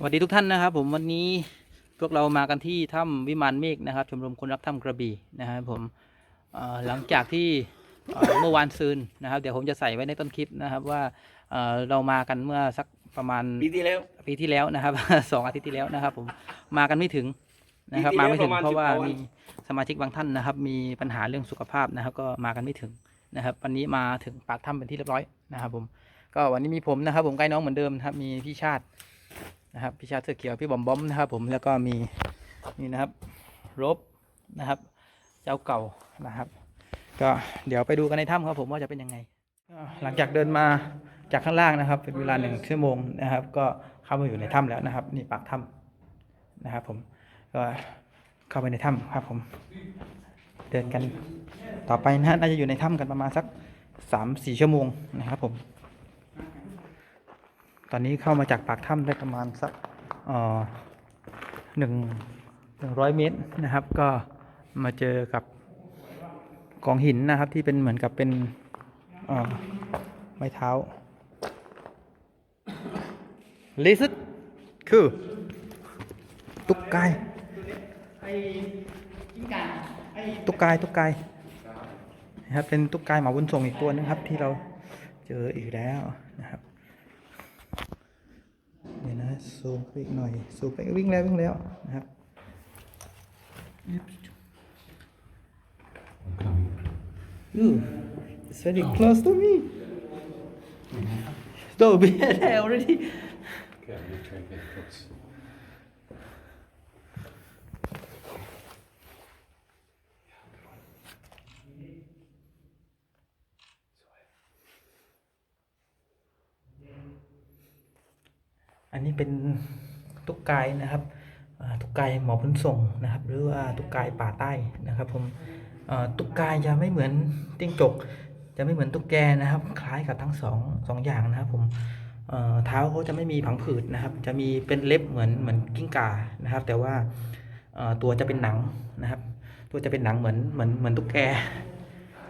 สวัสดีทุกท่านนะครับ ผมวันนี้พวกเรามากันที่ถ้ำวิมานเมฆนะครับ ชมรมคนรักถ้ำกระบี่นะครับผมเอ่อหลังจากที่เอ่อเมื่อวานซืนนะครับ เดี๋ยวผมจะใส่ไว้ในต้นคลิปนะครับว่าเอ่อเรามากันเมื่อสักประมาณปีที่แล้วปีที่แล้วนะครับสองอาทิตย์ที่แล้วนะครับ ผมมากันไม่ถึงนะครับปีที่มาแล้วไม่ถึงประมาณเพราะว่า10วันมีสมาชิกบางท่านนะครับ มีปัญหาเรื่องสุขภาพนะครับ ก็มากันไม่ถึงนะครับ วันนี้มาถึงปากถ้ำเป็นที่เรียบร้อยนะครับ ผม ก็วันนี้มีผมนะครับ ผมใกล้น้องเหมือนเดิมนะครับมีพี่ชาติ นะครับพี่ชาติเสื้อเขียวพี่บอมบอมนะครับ ผมแล้วก็มีนี่นะครับรบนะครับเจ้าเก่านะครับ ก็เดี๋ยวไปดูกันในถ้ำครับผมว่าจะเป็นยังไง หลังจากเดินมาจากข้างล่างนะครับ เป็นเวลาหนึ่งชั่วโมงนะครับ ก็เข้ามาอยู่ในถ้ำแล้วนะครับ นี่ปากถ้ำนะครับ ผมก็เข้าไปในถ้ำครับ ผม เดินกันต่อไปนะฮะน่าจะอยู่ในถ้ำกันประมาณสักสามสี่ชั่วโมงนะครับผม ตอนนี้เข้ามาจากปากถ้ำได้ประมาณสักหนึ่งหนึ่งร้อยเมตรนะครับ ก็มาเจอกับกองหินนะครับที่เป็นเหมือนกับเป็นไม้เท้าลิซึคือ ตุ๊กกายตุ๊กกายตุ๊กกายนะครับเป็นตุ๊กกายหมาบุญส่งอีกตัวนึงครับ ที่เราเจออีกแล้วนะครับ ซูมไปอีกหน่อย ซูมไปวิ่งแล้ววิ่งแล้วนะครับ Ooh, it's very close to me. So be there already. Okay, I'm gonna try and get close. อันนี้เป็นตุกกายนะครับตุกกายหมอพุนส่งนะครับ หรือว่าตุกกายป่าใต้นะครับผมตุกกายจะไม่เหมือนติ้งจก จะไม่เหมือนตุ๊กแกนะครับ คล้ายกับทั้งสองสองอย่างนะครับผมเอ่อเท้าเขาจะไม่มีผังผืดนะครับ จะมีเป็นเล็บเหมือนเหมือนกิ้งก่านะครับ แต่ว่าตัวจะเป็นหนังนะครับ ตัวจะเป็นหนังเหมือนเหมือนเหมือนตุ๊กแก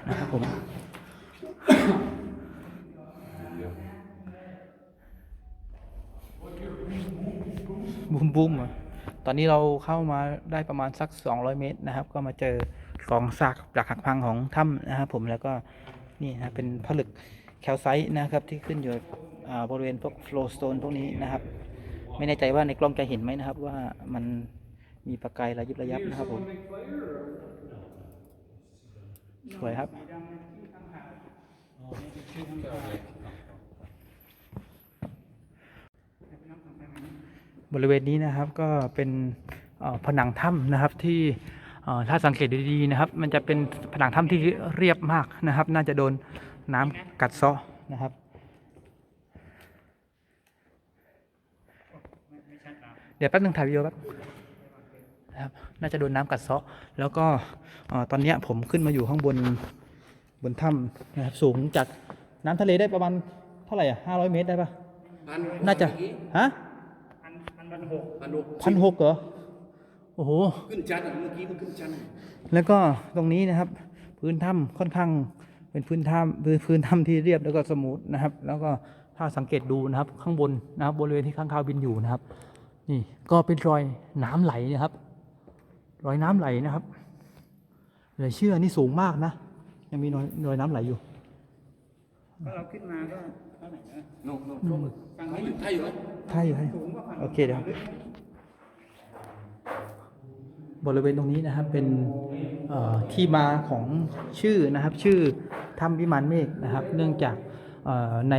นะครับผม บูมบูมอะตอนนี้เราเข้ามาได้ประมาณสัก 200 เมตรนะครับ ก็มาเจอกองซากปรักหักพังของถ้ำนะครับผมแล้วก็นี่นะเป็นผลึกแคลไซต์นะครับที่ขึ้นอยู่บริเวณพวกโฟลสโตนพวกนี้นะครับ ไม่แน่ใจว่าในกล้องจะเห็นไหมนะครับ ว่ามันมีประกายระยิบระยับนะครับผมสวยครับ บริเวณนี้นะครับก็เป็นเอ่อผนังถ้ำนะครับที่เอ่อถ้าสังเกตดีๆนะครับ มันจะเป็นผนังถ้ำที่เรียบมากนะครับ น่าจะโดนน้ำกัดเซาะนะครับเดี๋ยวแป๊บนึงถ่ายวิดีโอแป๊บนะครับน่าจะโดนน้ำกัดเซาะ แล้วก็เอ่อตอนเนี้ยผมขึ้นมาอยู่ข้างบนบนถ้ำนะครับสูงจากน้ำทะเลได้ประมาณเท่าไหร่อะห้าร้อยเมตรได้ปะพันน่าจะฮะ พันพันหกพันหกพันหกเหรอ โอ้โห ขึ้นชั้นอะเมื่อกี้มันขึ้นชั้นแล้วก็ตรงนี้นะครับ พื้นถ้ำค่อนข้างเป็นพื้นถ้ำพื้นพื้นถ้ำที่เรียบแล้วก็สมูทนะครับ แล้วก็ถ้าสังเกตดูนะครับ ข้างบนนะครับบริเวณที่ข้างคาวบินอยู่นะครับ นี่ก็เป็นรอยน้ำไหลนะครับ รอยน้ำไหลนะครับเหลยเชื่อนี่สูงมากนะ ยังมีรอยรอยน้ำไหลอยู่ถ้าเราขึ้นมาก็ เท่าไหร่นะโน่โน่โน่ฟังไม่อยู่ไทยอยู่ไหมใช่ใช่โอเคเดี๋ยว บริเวณตรงนี้นะครับเป็นเอ่อที่มาของชื่อนะครับ ชื่อถ้ำวิมานเมฆนะครับ เนื่องจากเอ่อใน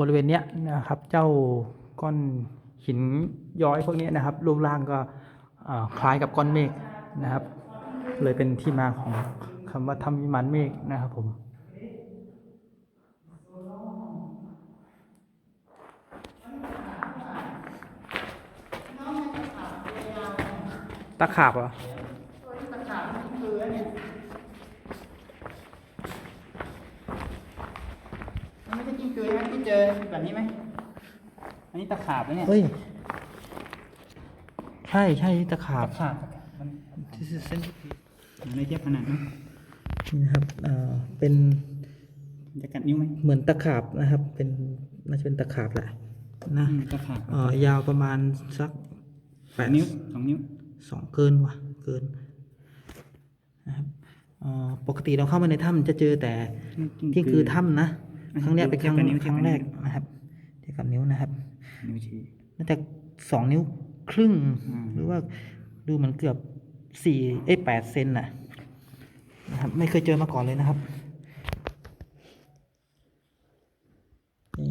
บริเวณเนี้ยนะครับ เจ้าก้อนหินย้อยพวกเนี้ยนะครับรูปร่างก็เอ่อคล้ายกับก้อนเมฆนะครับ เลยเป็นที่มาของคำว่าถ้ำวิมานเมฆนะครับผม ตะขาบเหรอมันไม่ใช่กิ้งกือนะที่เจอแบบนี้ไหมอันนี้ตะขาบนะเนี่ยเฮ้ย ใช่ใช่ตะขาบตะขาบมัน This is centipede ในเทียบขนาดนั้นนี่นะครับเอ่อเป็นจะกัดนิ้วไหมเหมือนตะขาบนะครับ เป็นน่าจะเป็นตะขาบแหละนะอืมตะขาบเอ่อยาวประมาณสักแปดนิ้วสองนิ้ว สองเกินว่ะเกินนะครับเอ่อปกติเราเข้ามาในถ้ำจะเจอแต่ที่คือถ้ำนะครั้งเนี้ยเป็นครั้งเทียบกับนิ้วครั้งเทียบกับแรนิ้กวนะครับเทียบกับนิ้วนะครับนิ้วชี้น่าจะสองนิ้วครึ่งอืมหรือว่าดูเหมือนเกือบสี่เอ้ยแปดเซนน่ะนะครับ ไม่เคยเจอมาก่อนเลยนะครับนี่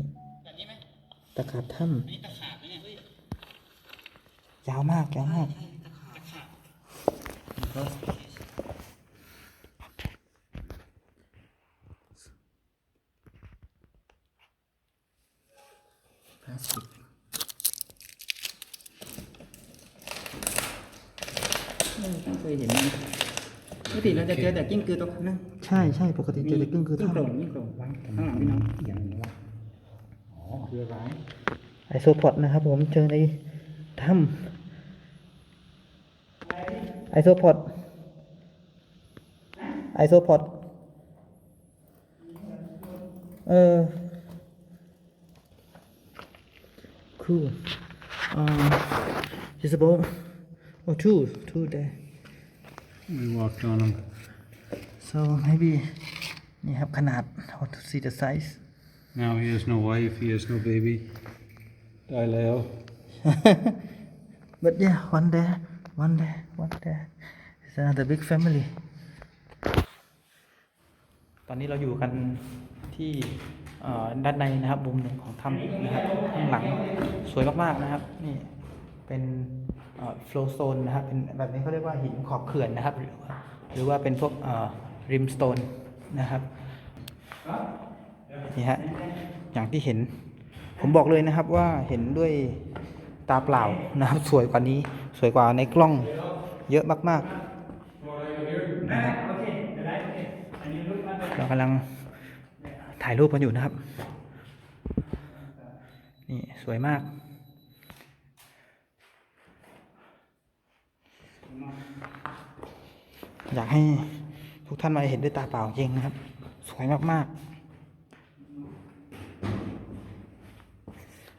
ตะขาบถ้ำยาวมากยาวมาก พลาสติกเออต้องเคยเห็นนะปกติเราจะเจอแต่กิ้งกือตัวนั้นใช่ใช่ปกติเจอแต่กึ่งคือกิ้งถ้ำโปร่งกิ้งโปร่งวางข้างหลังพี่น้องอย่างนี้วะอ๋อคือร้ายไอโซพอดนะครับผมเจอในถ้ำ ไอโซพอดไอโซพอดเออ cool um just about oh two two there We walked on them. so maybe นี่ครับขนาด how to see the size Now he has no wife, he has no baby. Die Leo. But yeah, one there, one there, one there. It's another big family. ตอนนี้เราอยู่กันที่ด้านในนะครับมุมหนึ่งของถ้ำนะครับข้างหลังสวยมากๆนะครับนี่เป็นโฟลโซนนะครับเป็นแบบนี้เขาเรียกว่าหินขอบเขื่อนนะครับ หรือว่าหรือว่าเป็นพวกริมสโตนนะครับนี่ฮะอย่างที่เห็นผมบอกเลยนะครับว่าเห็นด้วย ตาเปล่านะครับสวยกว่านี้สวยกว่าในกล้องเยอะมากๆนะครับเรากำลังถ่ายรูปกันอยู่นะครับ นี่สวยมาก อยากให้ทุกท่านมาเห็นด้วยตาเปล่าจริงนะครับ สวยมากๆ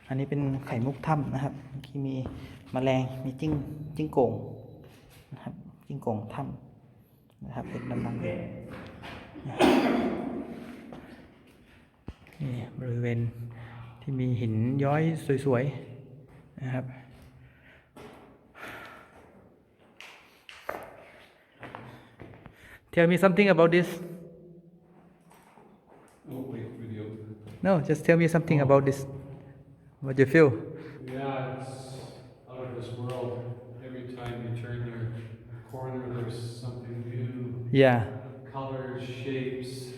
อันนี้เป็นไข่มุกถ้ำนะครับ เมื่อกี้มีแมลงมีจิ้งจิ้งโก่งนะครับจิ้งโก่งถ้ำนะครับเป็นดำๆอยู่นี่บริเวณที่มีหินย้อยสวยๆนะครับ Tell me something about this. No, just tell me something about this. What you feel? Yeah, it's Yeah. Colors, shapes,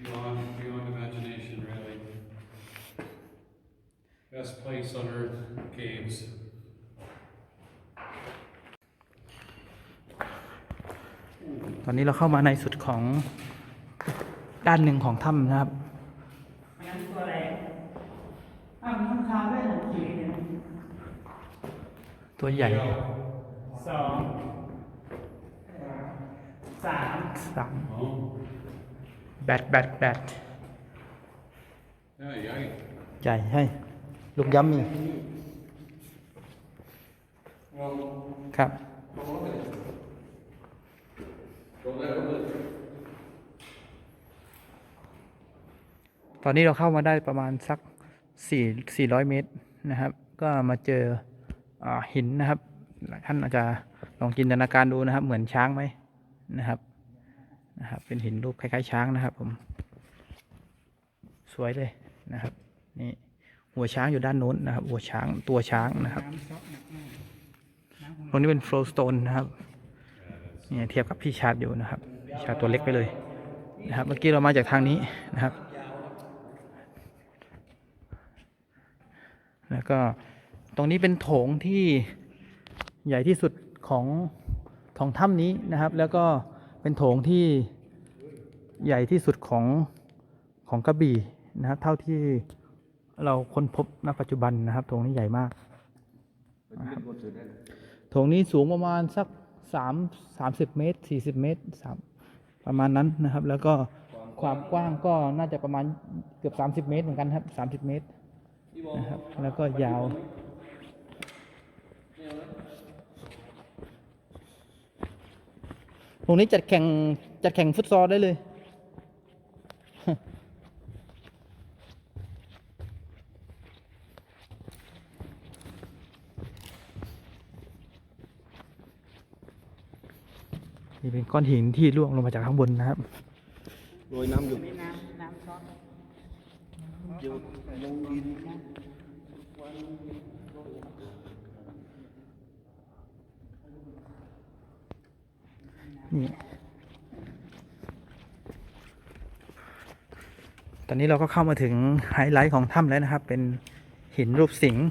beyond, beyond imagination, really. Best place on earth, caves. ตอนนี้เราเข้ามาในสุดของด้านหนึ่งของถ้ำนะครับอันนั้นตัวอะไสาม Oh, แบดแบดแบด yeah, yeah. ใหญ่ให้ ลูกย้ำมี Well, ครับตอนนี้เราเข้ามาได้ประมาณสักสี่สี่ร้อยเมตรนะครับ ก็มาเจออาหินนะครับหลายท่านอาจจะลองจินตนาการดูนะครับ เหมือนช้างไหมนะครับ นะครับ เป็นหินรูปคล้ายๆช้างนะครับ ผม สวยเลยนะครับ นี่หัวช้างอยู่ด้านโน้นนะครับ หัวช้างตัวช้างนะครับตรงนี้เป็นโฟลสโตนนะครับเนี่ยเทียบกับพี่ชาร์ดอยู่นะครับพี่ชาร์ดตัวเล็กไปเลยนะครับ เมื่อกี้เรามาจากทางนี้นะครับ แล้วก็ตรงนี้เป็นโถงที่ใหญ่ที่สุดของของถ้ำนี้นะครับ แล้วก็ เป็นโถงที่ใหญ่ที่สุดของของกระบี่นะครับเท่าที่เราค้นพบณปัจจุบันนะครับโถงนี้ใหญ่มากโถงนี้สูงประมาณสักสามสามสิบเมตรสี่สิบเมตรสามประมาณนั้นนะครับ แล้วก็ความกว้างก็น่าจะประมาณเกือบสามสิบเมตรเหมือนกันครับสามสิบเมตรนะครับ แล้วก็ยาว ตรงนี้จัดแข่งจัดแข่งฟุตซอลได้เลยนี่เป็นก้อนหินที่ร่วงลงมาจากข้างบนนะครับโรยน้ำหยดมีน้ำน้ำซอสหยดลงดิน นี่ตอนนี้เราก็เข้ามาถึงไฮไลท์ของถ้ำแล้วนะครับ เป็นหินรูปสิงห์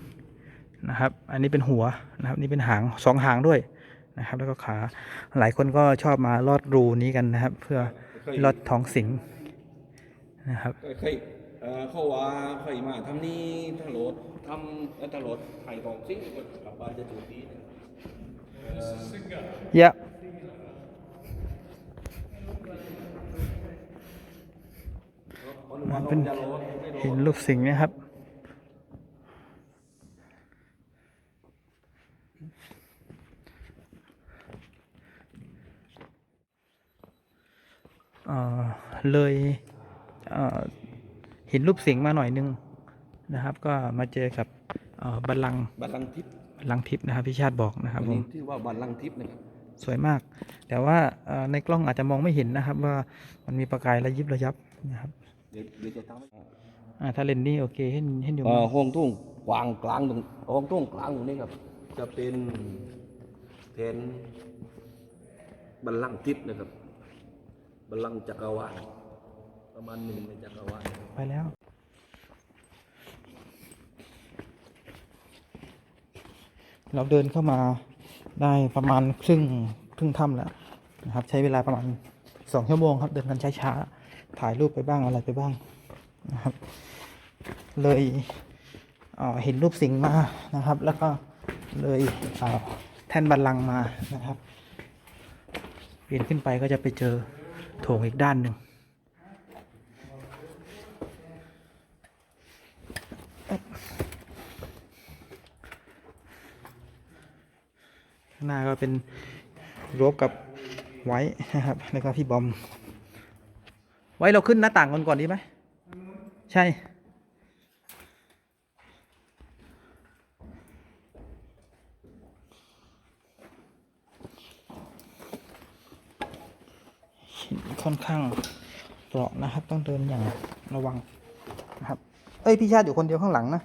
นะครับ อันนี้เป็นหัวนะครับ นี่เป็นหางสองหางด้วยนะครับ แล้วก็ขาหลายคนก็ชอบมาลอดรูนี้กันนะครับ เพื่อลอดท้องสิงห์นะครับเคยเอ่อเขาว่าเคยมาทำนี่ถ้าโหลดทำเอ่อถ้าโหลดไข่ของซิ่งกลับบ้านจะถูกดีนะเยอะเพราะว่าเป็นจะโหลดไม่โหลหินดรูปสิงห์นะครับเอ่อเลยเอ่อหินรูปสิงห์มาหน่อยนึงนะครับ ก็มาเจอกับเอ่อบัลลังก์บัลลังก์ทิพย์บัลลังก์ทิพย์นะครับพี่ชาติบอกนะครับผมที่ว่าบัลลังก์ทิพย์นะครับสวยมาก แต่ว่าเอ่อในกล้องอาจจะมองไม่เห็นนะครับ ว่ามันมีประกายระยิบระยับนะครับ เดี๋ยวเดี๋ยวจะทำให้อ่าถ้าเลนนี่โอเคเห็นเห็นอยู่เอ่มั้องห้องทุ่งกวางกลางตรงห้องทุ่งกลางตรงนี้ครับ จะเป็นแทนบัลลังก์ทิพย์นะครับ บัลลังก์จักรวาลประมาณหนึ่งในจักรวาลไปแล้ว เราเดินเข้ามาได้ประมาณครึ่งครึ่งถ้ำแล้วนะครับ ใช้เวลาประมาณสองชั่วโมงครับ เดินกันช้าๆ ถ่ายรูปไปบ้างอะไรไปบ้างนะครับ เลยเเห็นรูปสิงห์มานะครับ แล้วก็เลยเอ่อแท่นบัลลังมานะครับเปีนขึ้นไปก็จะไปเจอโถงอีกด้านหนึ่งข้างหน้าก็เป็นโรบกับไว้นะครับ แล้วก็พี่บอม ไว้เราขึ้นหน้าต่างก่อนก่อนดีไหมใช่ ค่อนข้างเปราะนะครับ ต้องเดินอย่างระวังนะครับ เอ้ยพี่ชาติอยู่คนเดียวข้างหลังนะ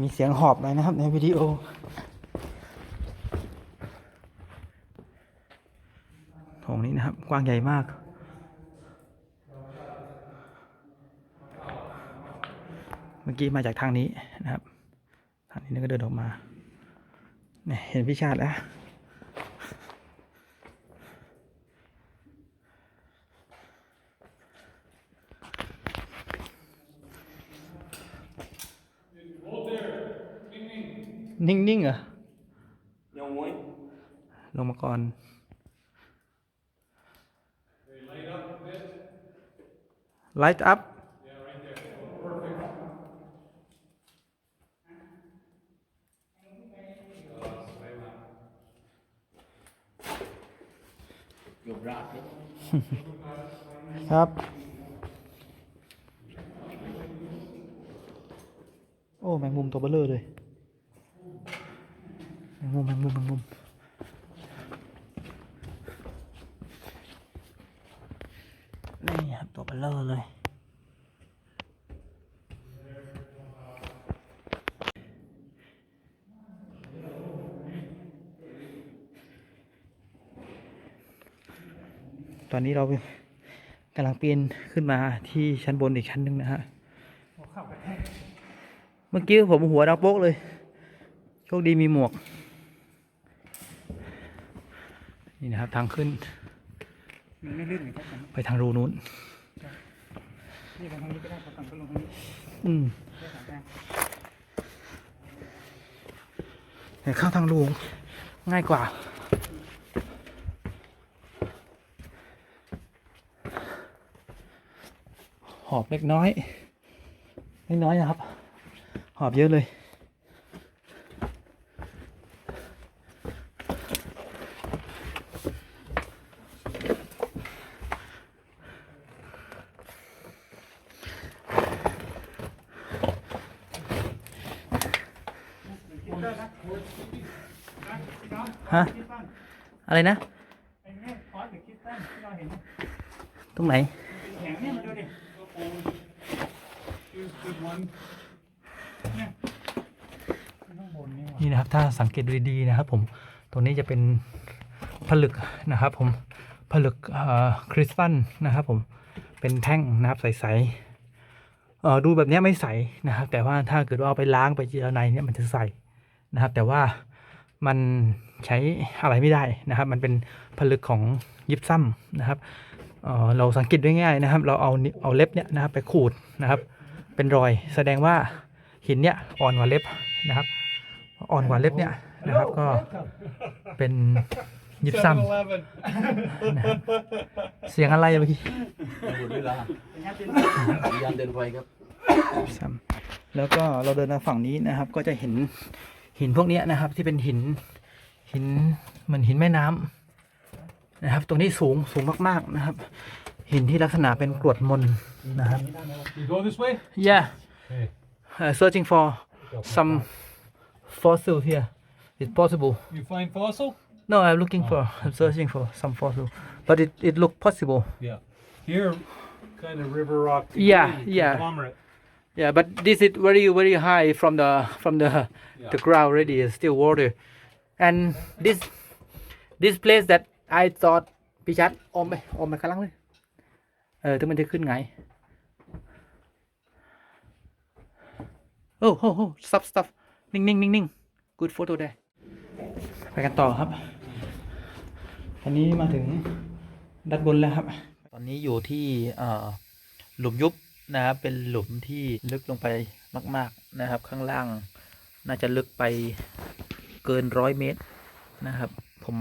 มีเสียงหอบเลยนะครับในวิดีโอโถงนี้นะครับ กว้างใหญ่มาก เมื่อกี้มาจากทางนี้นะครับ ทางนี้แล้วก็เดินออกมาเนี่ยเห็นพิชาติแล้ว นิ่งๆเหรอยังไงลงมาก่อน light up ยกราดเลยครับ โอ้ แมงมุมตัวเบลเลอร์เลยแม งมุมแมงมุมแมงมุมนี่ครับตัวเบลเลอร์เลย ตอนนี้เรากำลังปีนขึ้นมาที่ชั้นบนอีกชั้นหนึ่งนะฮะ เมื่อกี้ผมหัวดังโป๊กเลย โชคดีมีหมวก นี่นะครับ ทางขึ้นมันไม่ลื่นเหมือนกันไปทางรูนู้นนี่ลงทางนี้ก็ได้ฝั่งก็ลงทางนี้อืมแค่สามแต้มแต่เข้าทางรูง่ายกว่าหอบเล็กน้อยเล็กน้อยนะครับ หอบเยอะเลย ฮะ คิดตั้ง อะไรนะตรงไหนนี่นะครับถ้าสังเกตดีๆนะครับผมตรงนี้จะเป็นผลึกนะครับผมผลึกคริสตัลนะครับผมเป็นแท่งนะครับใสๆดูแบบนี้ไม่ใสนะครับ แต่ว่าถ้าเกิดว่าเอาไปล้างไปเจรไนเนี่ยมันจะใสนะครับ แต่ว่ามัน ใช้อะไรไม่ได้นะครับ มันเป็นผลึกของยิปซัมนะครับเอ่อเราสังเกตได้ง่ายนะครับ เราเอานิ้วเอาเล็บเนี่ยนะครับไปขูดนะครับ เป็นรอยแสดงว่าหินเนี่ยอ่อนกว่าเล็บนะครับ อ่อนกว่าเล็บเนี่ยนะครับก็เป็นยิปซัม 7-Eleven. เสียงอะไรอะเมื่อกี้หมดเวลาเป็นงานเป็นสัญญาณเดินไฟครับซ้ำแล้วก็เราเดินมาฝั่งนี้นะครับ ก็จะเห็นหินพวกเนี้ยนะครับ ที่เป็นหิน หินเหมือนหินแม่น้ำนะครับ ตรงนี้สูงสูงมากๆนะครับ หินที่ลักษณะเป็นกรวดมนนะครับ You go this way? yeah Okay. uh, searching for some fossil here it's possible You find fossil? no I'm looking for I'm searching for some fossil but it it look possible Yeah. Here, kind of river rock. Yeah, yeah. Conglomerate. Yeah, but this is very very high from the from the the ground already is still water, and this this place that I thought พี่ชัดอมไปอมไปข้างล่างเลย เออถึงมันจะขึ้นไง โอ้โห stop stop นิ่งนิ่งนิ่งนิ่ง good photo there ไปกันต่อครับ อันนี้มาถึงด้านบนแล้วครับ ตอนนี้อยู่ที่หลุมยุบนะครับเป็นหลุมที่ลึกลงไปมาก ๆนะครับ ข้างล่างน่าจะลึกไป เกินร้อยเมตรนะครับ ผม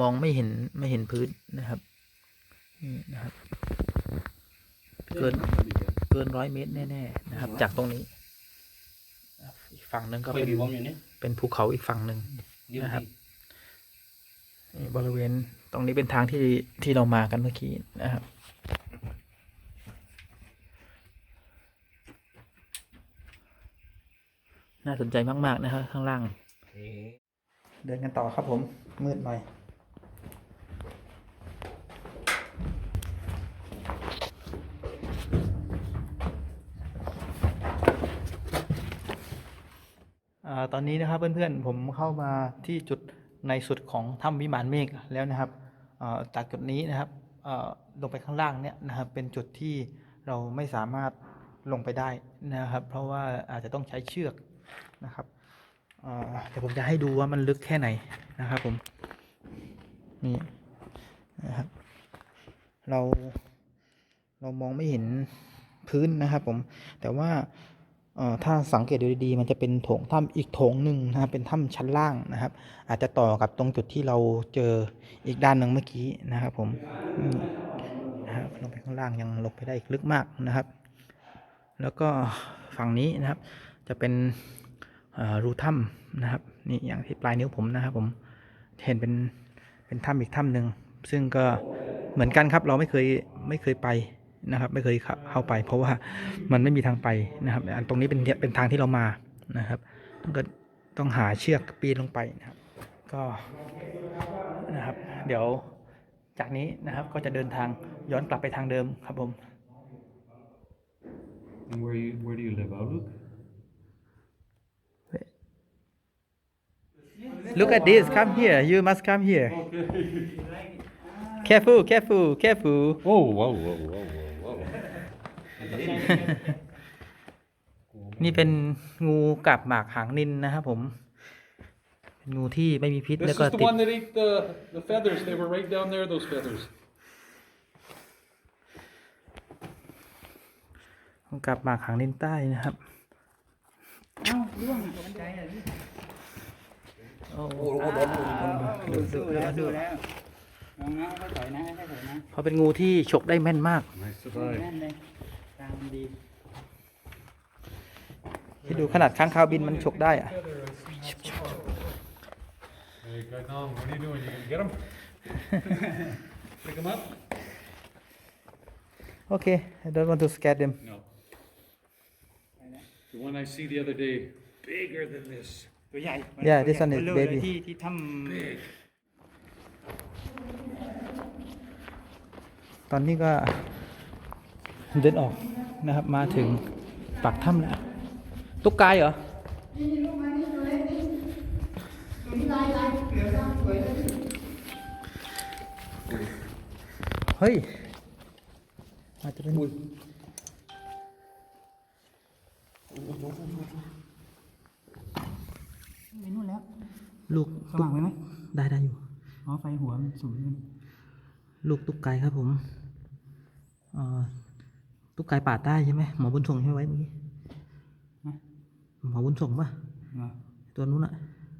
มองไม่เห็นไม่เห็นพื้นนะครับนี่นะครับ เกินเกินร้อยเมตรแน่ๆนะครับ จากตรงนี้ อีกฝั่งหนึ่งก็ไปเป็นดีวอมอยู่นี่เป็นภูเขาอีกฝั่งหนึ่งยืมนะครับที่นี่บริเวณตรงนี้เป็นทางที่ที่เรามากันเมื่อกี้นะครับน่าสนใจมาก ๆ นะครับข้างล่าง เดินกันต่อครับผม มืดหน่อยอตอนนี้นะครับเพื่อนๆ ผมเข้ามาที่จุดในสุดของถ้ำวิมานเมฆแล้วนะครับจากจุดนี้นะครับลงไปข้างล่างเนี่ยนะครับเป็นจุดที่เราไม่สามารถลงไปได้นะครับ เพราะว่าอาจจะต้องใช้เชือกนะครับ เดี๋ยวผมจะให้ดูว่ามันลึกแค่ไหนนะครับผม นี่นะครับ เราเรามองไม่เห็นพื้นนะครับผม แต่ว่าถ้าสังเกตดูดีๆ มันจะเป็นโถงถ้ำอีกโถงหนึ่งนะครับ เป็นถ้ำชั้นล่างนะครับ อาจจะต่อกับตรงจุดที่เราเจออีกด้านหนึ่งเมื่อกี้นะครับผมนะครับลงไปข้างล่างยังลงไปได้อีกลึกมากนะครับ แล้วก็ฝั่งนี้นะครับ จะเป็น รูถ้ำนะครับนี่อย่างที่ปลายนิ้วผมนะครับผมเห็นเป็นเป็นถ้ำอีกถ้ำหนึ่งซึ่งก็เหมือนกันครับเราไม่เคยไม่เคยไปนะครับ ไม่เคยเข้าไป เพราะว่ามันไม่มีทางไปนะครับ อันตรงนี้เป็นเป็นทางที่เรามานะครับต้องก็ต้องหาเชือกปีนลงไปนะครับ ก็นะครับ เดี๋ยวจากนี้นะครับก็จะเดินทางย้อนกลับไปทางเดิมครับผม And where you where do you live, Outlook? Look at this. Come here. You must come here. Careful, careful, careful. Oh, wow, wow, wow, wow, wow. นี่เป็นงูกับหมากหางนินนะครับผม เป็นงูที่ไม่มีพิษ This แล้วก็ is the ติด one that ate the, the feathers. They were right down there, those feathers. งูกับหมากหางนินใต้นะครับ เอ้าร่วงตกใจอะพี่ โอ้โอ้โหโดนโดนโดนดูสู้ดูแล้วดูสู้แล้วลองนะค่อยถอยนะค่อยถอยนะเพราะเป็นงูที่ฉกได้แม่นมาก Nice สู้ survive. แน่นเลยตามดีที่ดูขนาดค้างคาวบินมันฉกได้อะ Hey, Gaetong, what are you doing? You gonna get him? Pick him up? โอเค I don't want to scare them No. The one I see the other day, bigger than this. ตัวใหญ่ Yeah, this one is เบลอเลย baby ที่ที่ถ้ Big. ตอนนี้ก็เดินออกนะครับมาถึงปากถ้ำแล้วตุ๊กไกายเหรอเฮ้ย อาจจะเป็นำไปนู่นแล้ว ลูกสว่างไหมไหมได้ได้อยู่อ๋อไฟหัวมันสูงขึ้นลูกตุ๊กไก่ครับผมเอ่อตุ๊กไก่ป่าใต้ใช่ไหมหมอบุญส่งใช่ไหมไว้เมื่อกี้หมอบุญส่งป่ะเหรอตัวนู้นอะ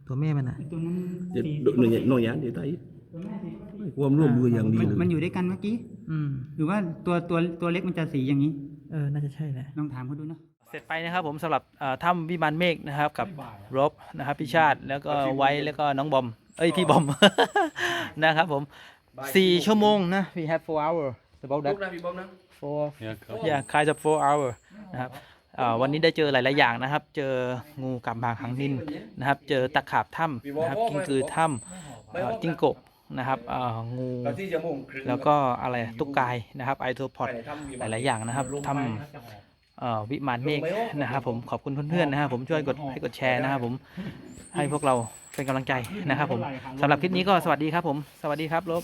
ตัวแม่มันอะไอ้ตัวนั้นเดี๋ยวสีหน่วยหน่วยงานเดี๋ยวไต้ตัวแม่สีความร่วมมืออย่างดีมันเลยมันอยู่ด้วยกันเมื่อกี้ อืมหรือว่าตัวตัวตัวเล็กมันจะสีอย่างนี้ เออ น่าจะใช่แหละ ลองถามเขาดูเนาะเสร็จไปนะครับผมสำหรับเอ่อถ้ำวิมานเมฆนะครับกับรบนะครับพี่ชาติแล้วก็ไว้แล้วก็น้องบอม เอ้ยพี่บอม นะครับผมสี่ชั่วโมงนะ we have four hour about ลู that กนะพี่บอมนะ four Yeah, come. yeah kind of four hour นะครับเอ่อวันนี้ได้เจอหลาย ๆ อย่างนะครับ เจองูกับหมากหางนินนะครับ เจอตะขาบถ้ำนะครับกิ้งกือถ้ำเอ่อจิ้งกบนะครับเอ่องูตอนที่จะโมงครึ่งแล้วก็อะไรตุ๊กไกายนะครับไอโทพอดไปทำหลาย ๆ อย่างนะครับทำเอ่อ วิมานเมฆนะครับผมขอบคุณเพื่อนๆนะครับผมช่วยกดให้กดแชร์นะครับผมให้พวกเราเป็นกำลังใจนะครับผมสำหรับคลิปนี้ก็สวัสดีครับผมสวัสดีครับลบ